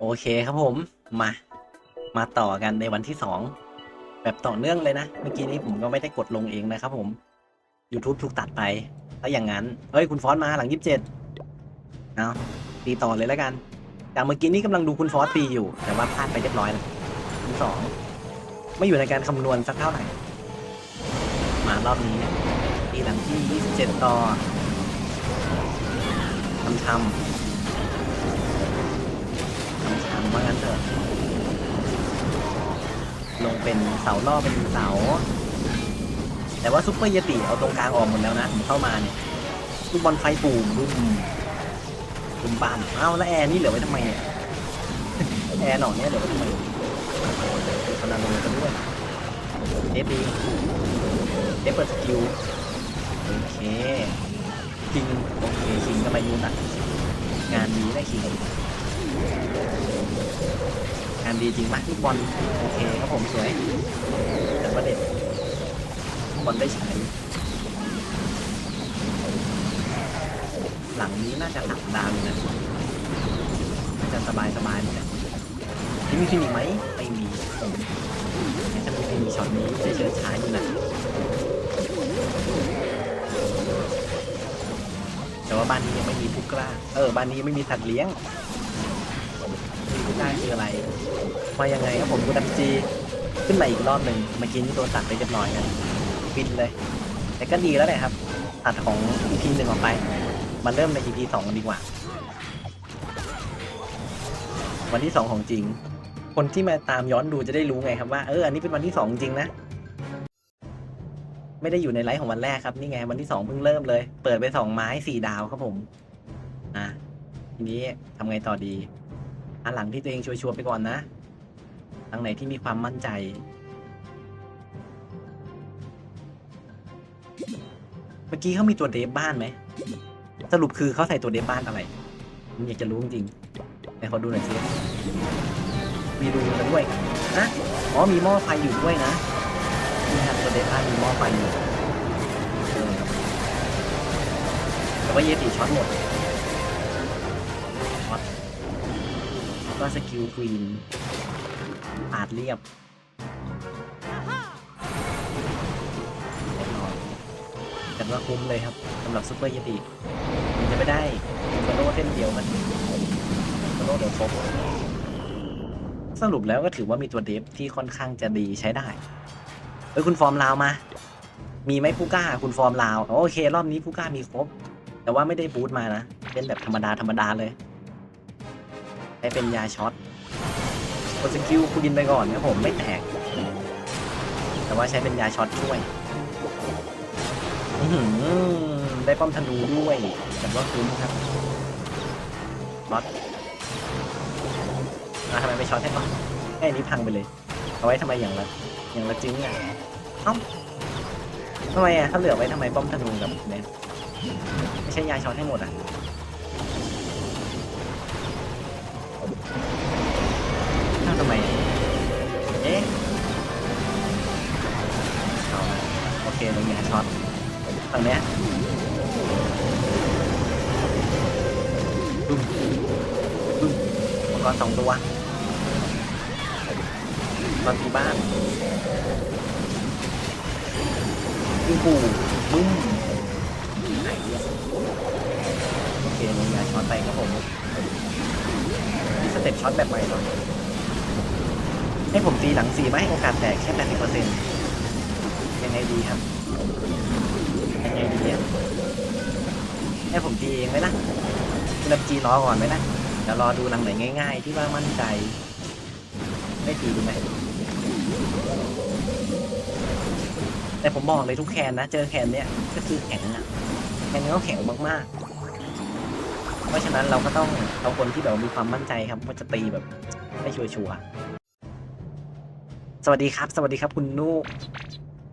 โอเคครับผมมา มาต่อกันในวันที่สองแบบต่อเนื่องเลยนะ เมื่อกี้นี้ผมก็ไม่ได้กดลงเองนะครับผม YouTube ถูกตัดไป ถ้าอย่างนั้น เฮ้ย คุณฟอสมาหลังยี่สิบเจ็ดเอาตีต่อเลยแล้วกันจากเมื่อกี้นี้กำลังดูคุณฟอสตีอยู่ แต่ว่าพลาดไปเรียบร้อยแล้วคุณสองไม่อยู่ในการคำนวณสักเท่าไหร่ มารอบนี้ตีหลังที่ยี่สิบเจ็ดต่อทำทำ เป็นเสาล่อเป็นเสา แต่ว่าซุปเปอร์ยติเอาตรงกลางออกหมดแล้วนะผมเข้ามาเนี่ยลูกบอลไฟปูมรุ่มรุ่มบ้านเอ้าแล้วแอร์นี่เหลือไว้ทำไมเนี่ยแอร์หนอนเนี่ยเหลือไว้ทำไมพนันลงกันด้วยเอฟดีเอฟเปิดสกิลโอเคคิงโอเคคิงก็มายูนอะงานดีได้คิงานดีจริงมากลูกบอลโอเคครับผมสวยแต่ประเด็นบอลได้ใช้หลังนี้น่าจะหลังดาวนะน่าจะสบายสบายเหมือนกันนี่มีฟินิกไหมไม่มีผมน่าจะมีฟินิกช็อตนี้เฉยๆช้าอยู่นะแต่ว่าบ้านนี้ยังไม่มีผู้กล้า เออ บ้านนี้ไม่มีสัตว์เลี้ยง มีผู้คืออะไร มายังไงครับผมกูดัมจีขึ้นมาอีกรอบหนึ่งเมื่อกี้นี่โดนตัดไปเรียบร้อยนะบินเลย แต่ก็ดีแล้วแหละครับ ตัดของ EP หนึ่งออกไป มาเริ่มใน EP สองกันดีกว่า วันที่สองของจริง คนที่มาตามย้อนดูจะได้รู้ไงครับว่าเอออันนี้เป็นวันที่สองจริงนะไม่ได้อยู่ในไลฟ์ของวันแรกครับ นี่ไงวันที่สองเพิ่งเริ่มเลย เปิดไปสองไม้สี่ดาวครับผม อะทีนี้ทำไงต่อดี หลังที่ตัวเองชัวร์ๆไปก่อนนะทางไหนที่มีความมั่นใจ เมื่อกี้เขามีตัวเดฟบ้านไหม สรุปคือเขาใส่ตัวเดฟบ้านอะไรผมอยากจะรู้จริงๆไหนขอดูหน่อยสิมีรูกันด้วยนะอ๋อมีหม้อไฟอยู่ด้วยนะนี่ครับตัวเดฟบ้านมีหม้อไฟอยู่เออแต่ว่าเยติช็อตหมด ก็สกิลควีนปาดเรียบแน่นอนแต่ว่าคุ้มเลยครับสำหรับซุปเปอร์ยติมันจะไม่ได้โซโลเส้นเดียวมันโซโลเดี๋ยวครบสรุปแล้วก็ถือว่ามีตัวเดฟที่ค่อนข้างจะดีใช้ได้เอ้ยคุณฟอร์มลาวมา มีไหมผู้กล้าคุณฟอร์มลาว โอเค รอบนี้ผู้กล้ามีครบ แต่ว่าไม่ได้บูทมานะ เป็นแบบธรรมดาธรรมดาเลย ใช้เป็นยาช็อตกดสกิลคูดินไปก่อนครับผมไม่แตก แต่ว่าใช้เป็นยาช็อตช่วยได้ป้อมธนูด้วยแต่ว่าคุ้มครับช็อตมาทำไมไม่ช็อตให้ก่อนให้นี้พังไปเลย เอาไว้ทำไมอย่างละอย่างละจึ้งอะเอ้าทำไมอะถ้าเหลือไว้ทำไมป้อมธนูกับเนี่ยไม่ใช่ยาช็อตให้หมดอะ อ๊ะเอาโอเคลงยาช็อตฝั่งเนี้ยดุ้มดุ้มมังกรสองตัวตอนที่บ้านยิงปูบึ้มไหนเนี่ยโอเคลงยาช็อตไปครับผมนี่สเต็ปช็อตแบบใหม่หน่อย ให้ผมตีหลังสี่ไหมโอกาสแตกแค่แปดสิบเปอร์เซ็นต์ยังไงดีครับยังไงดีอะให้ผมตีเองไหมล่ะคุณรับจีรอก่อนไหมล่ะเดี๋ยวรอดูหลังไหนง่าย ๆ ที่ว่ามั่นใจไม่ตีดูไหมแต่ผมบอกเลยทุกแคนนะ เจอแคนเนี้ยก็คือแข็งอะแคนนี้ก็แข็งมากๆ เพราะฉะนั้นเราก็ต้องเอาคนที่แบบมีความมั่นใจครับว่าจะตีแบบให้ชัวร์ๆ สวัสดีครับ สวัสดีครับคุณนุก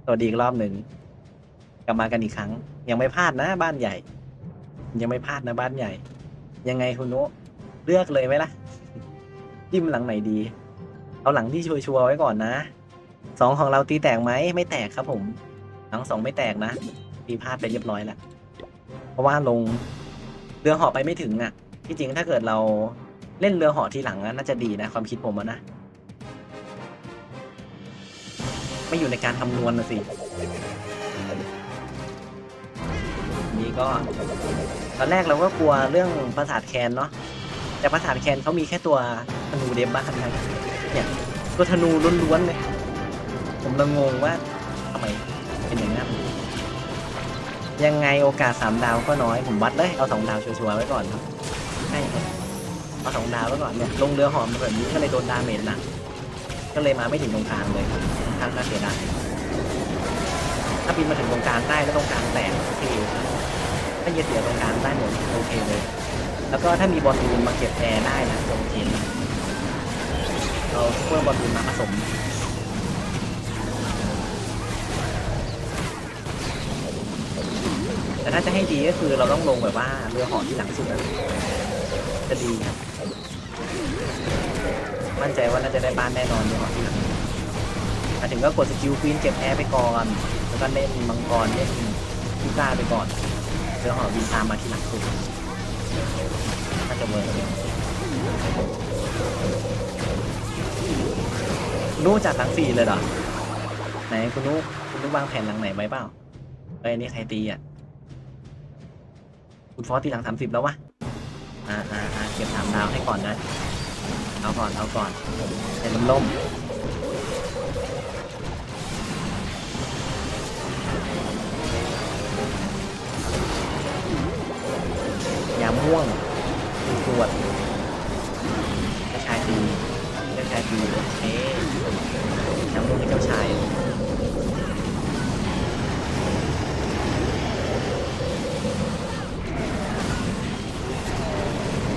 สวัสดีอีกรอบหนึ่งกลับมากันอีกครั้ง ยังไม่พลาดนะบ้านใหญ่ ยังไม่พลาดนะบ้านใหญ่ ยังไงคุณนุเลือกเลยไหมล่ะจิ้มหลังไหนดี เอาหลังที่ชัวร์ๆไว้ก่อนนะสองของเราตีแตกไหมไม่แตกครับผม หลังสองไม่แตกนะตีพลาดไปเรียบร้อยแล้วเพราะว่าลงเรือหอไปไม่ถึงอะ ที่จริงถ้าเกิดเราเล่นเรือหาะทีหลังน่าจะดีนะ ความคิดผมนะ ไม่อยู่ในการคำนวณนะสิ นี่ก็ ตอนแรกเราก็กลัวเรื่องปราสาทแคนเนาะ แต่ปราสาทแคนเขามีแค่ตัวธนูเดฟบ้านนะเนี่ยตัวธนูล้วนๆเลย ผมละงงว่าทำไมเป็นอย่างนั้น ยังไงโอกาสสามดาวก็น้อย ผมวัดเลยเอาสองดาวชัวร์ๆไว้ก่อนครับใช่ครับเอาสองดาวไว้ก่อนเนี่ยลงเรือหอมแบบนี้ก็เลยโดนดาเมจหนักก็เลยมาไม่ถึงตรงกลางเลย ค่อนข้างน่าเสียดายถ้าบินมาถึงตรงกลางได้แล้วตรงกลางแตกโอเคถ้าเหยียดเสียตรงกลางได้หมดโอเคเลย แล้วก็ถ้ามีบอลลูนมาเก็บแอร์ได้นะโอเคนเราเพิ่มบอลลูนมาผสมแต่ถ้าจะให้ดีก็คือเราต้องลงแบบว่าเรือหอที่หลังสุดอะจะดีครับมั่นใจว่าน่าจะได้บ้านแน่นอนเรือหอที่หลัง มาถึงก็กดสกิลควีนเก็บแอร์ไปก่อน แล้วก็เล่นมังกรเล่นพิก้าไปก่อนเรือหอบินตามมาที่หลังสุดน่าจะเวิร์กนู้จัดหลังสี่เลยเหรอ ไหนคุณนู้คุณนู้วางแผนหลังไหนไว้เปล่าเอ้ยนี่ใครตีอะ คุณฟอสตีหลังสามสิบแล้ววะ อ่าอ่าอ่าเก็บสามดาวให้ก่อนนะ เอาก่อน เอาก่อนให้มันล่ม ม่วงตรวจเจ้าชายดีเจ้าชายดีโอเคยาม่วงให้เจ้าชาย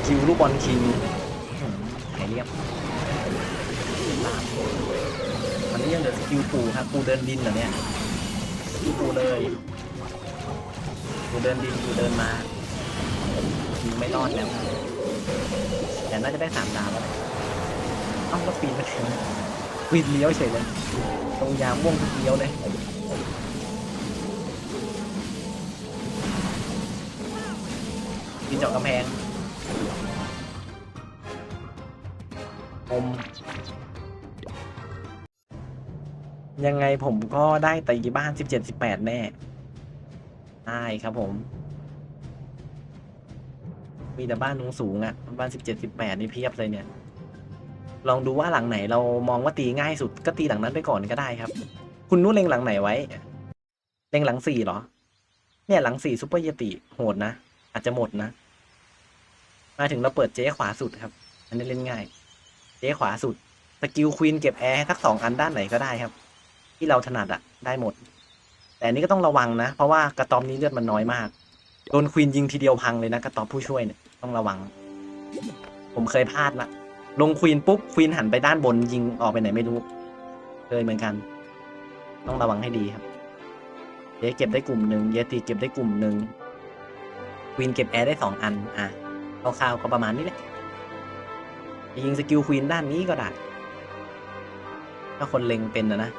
คิวลูกบอลคิงหายเรียบตอนนี้ยังเหลือสกิลปูครับปูเดินดินเหรอเนี่ยปูเลยปูเดินดินปูเดินมา ยิงไม่รอดแล้ว แต่น่าจะได้สามดาวแล้วเอ้าแล้วปีนมาถึงปีนเลี้ยวเฉยเลย ตรงยางม่วงเลี้ยวเลยปีนเจาะกำแพงผมยังไงผมก็ได้ตีบ้านสิบเจ็ดสิบแปดแน่ ได้ครับผม มีแต่บ้านสูงๆอะ่ะ บ้านสิบเจ็ดสิบแปดนี่เพียบเลยเนี่ย ลองดูว่าหลังไหนเรามองว่าตีง่ายสุดก็ตีหลังนั้นไปก่อนก็ได้ครับ คุณนู้นเล็งหลังไหนไว้ เล็งหลังสี่เหรอ เนี่ยหลังสี่ซุปเปอร์ยติโหดนะ อาจจะหมดนะ มาถึงเราเปิดเจ๊ขวาสุดครับ อันนี้เล่นง่าย เจ๊ขวาสุด สกิลควีนเก็บแอร์ให้สักสองอันด้านไหนก็ได้ครับ ที่เราถนัดอะได้หมด แต่อันนี้ก็ต้องระวังนะ เพราะว่ากระตอมนี้เลือดมันน้อยมากโดนควีนยิงทีเดียวพังเลยนะกระตอมผู้ช่วยเนี่ย ต้องระวัง ผมเคยพลาดละลงควีนปุ๊บควีนหันไปด้านบนยิงออกไปไหนไม่รู้เคยเหมือนกัน ต้องระวังให้ดีครับเจ๊เก็บได้กลุ่มหนึ่งเยติเก็บได้กลุ่มหนึ่งควีนเก็บแอร์ได้สองอัน อะคร่าวๆก็ประมาณนี้แหละยิงสกิลควีนด้านนี้ก็ได้ถ้าคนเล็งเป็นนะนะ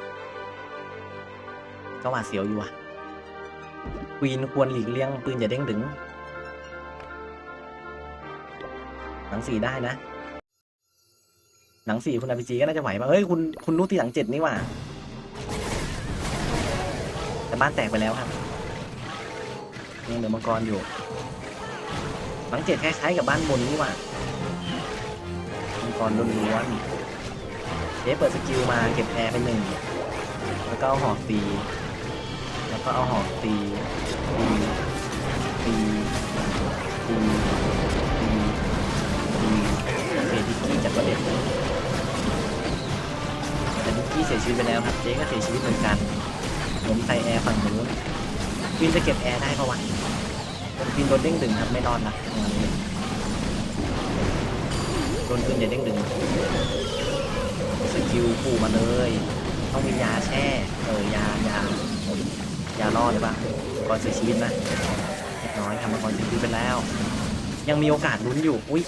ก็หวาดเสียวอยู่อะควีนควรหลีกเลี่ยงปืนอย่าเด้งดึง หนังสี่ได้นะ หนังสี่คุณอาพีจีก็น่าจะไหวป่ะเฮ้ยคุณคุณนุตีหลังเจ็ดนี่หว่าแต่บ้านแตกไปแล้วครับยังเหลือมังกรอยู่หลังเจ็ดคล้ายๆกับบ้านบนนี่หว่ามังกรล้วนๆเจ๊เปิดสกิลมาเก็บแอร์ไปหนึ่งแล้วก็เอาหอกตีแล้วก็เอาหอกตีตีตีตีตีตี โอเคดิกกี้จัดประเด็นแต่ดิกกี้เสียชีวิตไปแล้วครับเจ๊ก็เสียชีวิตเหมือนกันผมใส่แอร์ฝั่งนู้นวินจะเก็บแอร์ได้ปะวะวินโดนเด้งดึงครับไม่รอดนะโดนขึ้นอย่าเด้งดึงสกิลปู่มาเลยต้องมียาแช่เออยายายารอดเลยปะก่อนเสียชีวิตนะเล็กน้อยทำมาก่อนเสียชีวิตไปแล้ว ยังมีโอกาสลุ้นอยู่ อุ้ย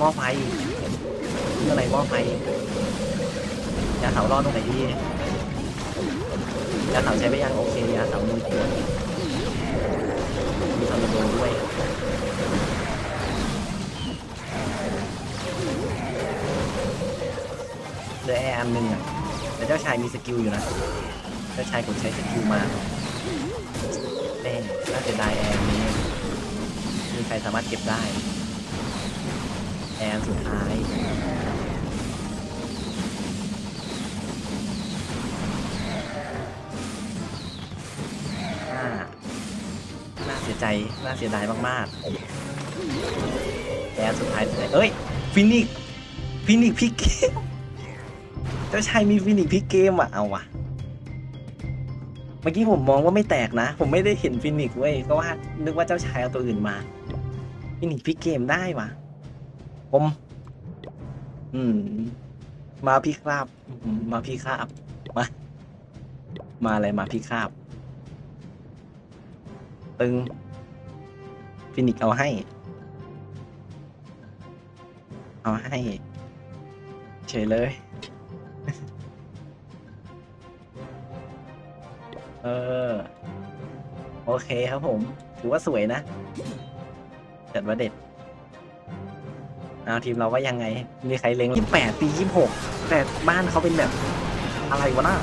ม้อไฟเมื่อะไรหม้อไฟยาเสาวรอดตรงไหนดียาเสาใช้ไปยังโอเคยาเสามีขวมีทำระเบิดด้วยเดอแอร์อันหนึ่งอะแต่เจ้าชายมีสกิลอยู่นะ เจ้าชายกดใช้สกิลมาแน่น่าจะได้แอร์นี้ มีใครสามารถเก็บได้ นสุดท้ายน่าน่าเสียใจ น่าเสียดายมากๆแอร์สุดท้ายเลยเอ้ย ฟินิกฟินิกพิกเกม เจ้าชายมีฟินิกพิกเกมอะ เอาว่ะ เมื่อกี้ผมมองว่าไม่แตกนะ ผมไม่ได้เห็นฟินิกเว้ย ก็ว่านึกว่าเจ้าชายเอาตัวอื่นมา ฟินิกพิกเกมได้ว่ะ ผม อืม มาพี่คราบ มาพี่คราบ มา มาอะไรมาพี่คราบ ตึง ฟินิกเอาให้ เอาให้ เฉยเลย เออ โอเคครับผม ถือว่าสวยนะจัดว่าเด็ด เอาทีมเราว่ายังไง มีใครเล็งยี่แปดปียี่หกแต่บ้านเขาเป็นแบบอะไรวะน่า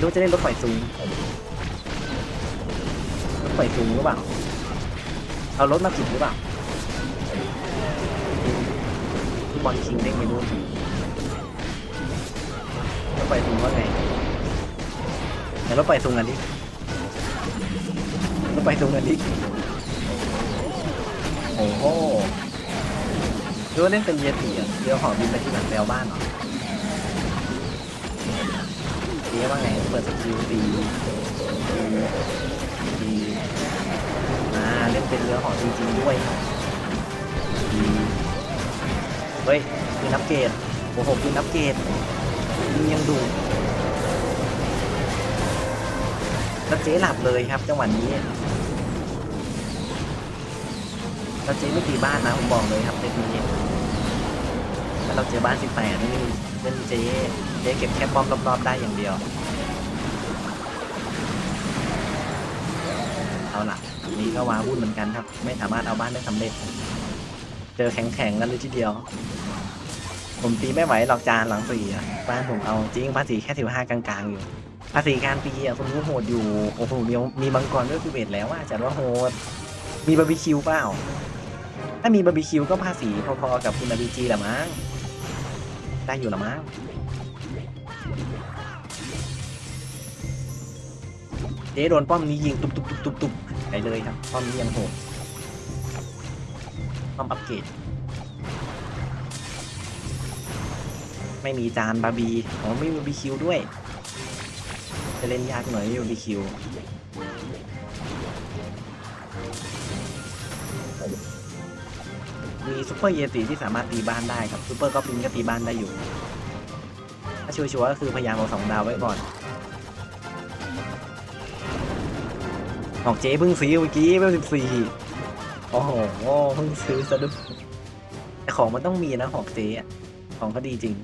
รู้จะได้รถไฟซูงรถไฟซูงหรือเปล่า เอารถมาผิดหรือเปล่าที่บอลคิงเด้งไปนู่นรถไฟซูงว่าไงไหนรถไฟซูงกันดิรถไฟซูงกันดิโอ้โห ดูว่าเล่นเป็นเยติอะเดี๋ยวหอบินไปที่หลังแปลบ้านเหรอเจ๊ว่าไงเปิดสกิลตีตีอ่าเล่นเป็นเรือหอจริงๆด้วยดีเฮ้ยคืนนับเกตโอ้โหคืนนับเกตยังดูแล้วเจ๊หลับเลยครับจังหวะนี้ แล้วเจ๊ไม่ตีบ้านนะผมบอกเลยครับเซตนี้ถ้าเราเจอบ้าน 18 นี่เล่นเจ๊เจ๊เก็บแค่ป้อมรอบๆได้อย่างเดียว เอาล่ะนี่ก็ว้าวุ่นเหมือนกันครับ ไม่สามารถเอาบ้านได้สำเร็จ เจอแข็งๆกันเลยทีเดียว ผมตีไม่ไหวหรอกจานหลังสี่อะบ้านผมเอาจริงภาษีแค่สิบห้ากลางๆอยู่ภาษีการปีอะคุณรู้โหดอยู่ โอ้โหมีมีมังกรด้วยคูเบตแล้วว่าจัดว่าโหด มีบาร์บีคิวเปล่า ถ้ามีบาร์บีคิวก็ภาษีพอๆกับคุณอาบีจีแหละมั้ง ได้อยู่ละมั้ง เจ๊โดนป้อมนี้ยิงตุบตุบตุบตุบตุบไปเลยครับ ป้อมนี้ยังโหด ป้อมอัปเกรด ไม่มีจานบาร์บีอ๋อไม่มีบาร์บีคิวด้วย จะเล่นยากหน่อยไม่มีบาร์บีคิว มีซูเปอร์เยติที่สามารถตีบ้านได้ครับซูเปอร์ก็ปินก็ตีบ้านได้อยู่ ถ้าชัวร์ๆก็คือพยายามเอาสองดาวไว้ก่อนออกเจ๊เพิ่งซื้อเมื่อกี้เพิ่งสิบสี่โอ้โหเพิ่งซื้อซะด้วยแต่ของมันต้องมีนะของเจ๊ของก็ดีจริง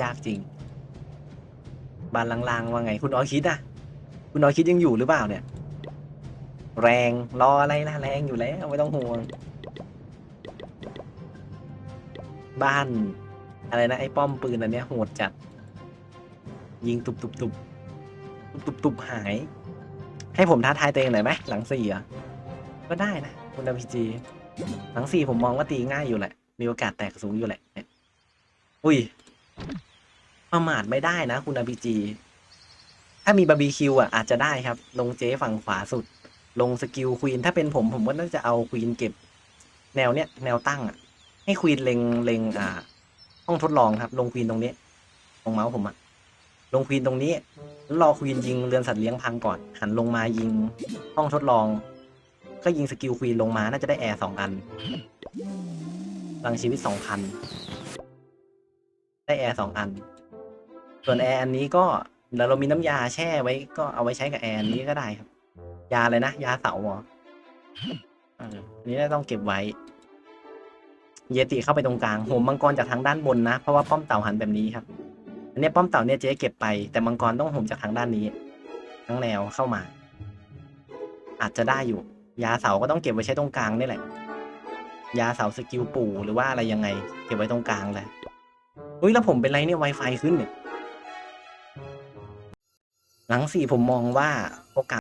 ยากจริง บานลางๆว่าไง คุณออคิดอะคุณออคิดยังอยู่หรือเปล่าเนี่ย แรงรออะไรนะแรงอยู่แล้ว ไม่ต้องห่วง บ้าน อะไรนะ ไอ้ป้อมปืนอันเนี้ยโหดจัด ยิงตุบตุบตุบตุบตุบตุบหาย ให้ผมท้าทายตัวเองหน่อยไหมหลังสี่อะก็ได้นะคุณดาพีจีหลังสี่ผมมองว่าตีง่ายอยู่แหละ มีโอกาสแตกสูงอยู่แหละอุ้ยประมาทไม่ได้นะ คุณดาพีจีถ้ามีบาร์บีคิวอะอาจจะได้ครับ ลงเจ๊ฝั่งขวาสุด ลงสกิลควีนถ้าเป็นผมผมก็น่าจะเอาควีนเก็บ แนวเนี้ยแนวตั้งอะ ให้ควีนเล็งเล็งอ่า ห้องทดลองครับ ลงควีนตรงนี้ตรงเมาส์ผมอะลงควีนตรงนี้แล้วรอควีนยิงเรือนสัตว์เลี้ยงพังก่อน หันลงมายิงห้องทดลอง ก็ยิงสกิลควีนลงมา น่าจะได้แอร์สองอันพลังชีวิตสองพันได้แอร์สองอัน ส่วนแอร์อันนี้ก็เดี๋ยวเรามีน้ำยาแช่ไว้ ก็เอาไว้ใช้กับแอร์นี้ก็ได้ครับ ยาอะไรนะ ยาเสาหรอเอออันนี้ต้องเก็บไว้ เยติเข้าไปตรงกลางโหมมังกรจากทางด้านบนนะ เพราะว่าป้อมเต่าหันแบบนี้ครับ อันนี้ป้อมเต่าเนี่ยเจ๊เก็บไป แต่มังกรต้องโหมจากทางด้านนี้ ทั้งแนวเข้ามา อาจจะได้อยู่ ยาเสาก็ต้องเก็บไว้ใช้ตรงกลางนี่แหละ ยาเสาสกิลปู่หรือว่าอะไรยังไง เก็บไว้ตรงกลางเลยอุ้ยแล้วผมเป็นไรเนี่ย Wi-Fi ขึ้นเนี่ย หลังสี่ผมมองว่าโอกาส